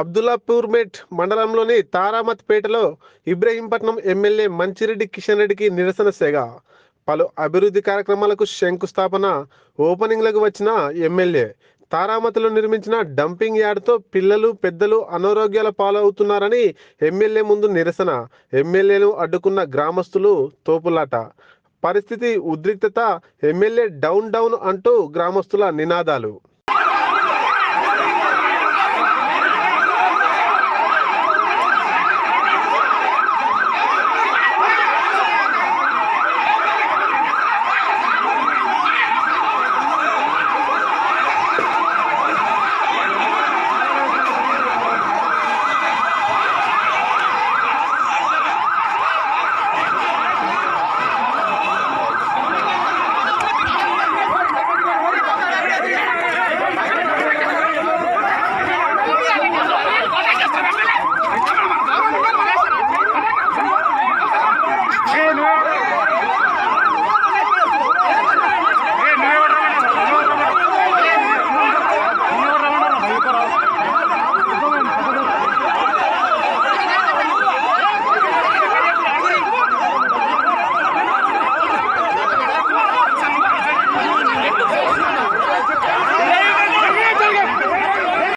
అబ్దుల్లాపూర్మేట్ మండలంలోని తారామత్పేటలో ఇబ్రహీంపట్నం ఎమ్మెల్యే మంచిరెడ్డి కిషన్ రెడ్డికి నిరసన సేగ. పలు అభివృద్ధి కార్యక్రమాలకు శంకుస్థాపన ఓపెనింగ్లకు వచ్చిన ఎమ్మెల్యే. తారామతిలో నిర్మించిన డంపింగ్ యార్డ్తో పిల్లలు పెద్దలు అనారోగ్యాల పాలవుతున్నారని ఎమ్మెల్యే ముందు నిరసన. ఎమ్మెల్యేను అడ్డుకున్న గ్రామస్తులు తోపులాట. పరిస్థితి ఉద్రిక్తత ఎమ్మెల్యే డౌన్ డౌన్ అంటూ గ్రామస్తుల నినాదాలు.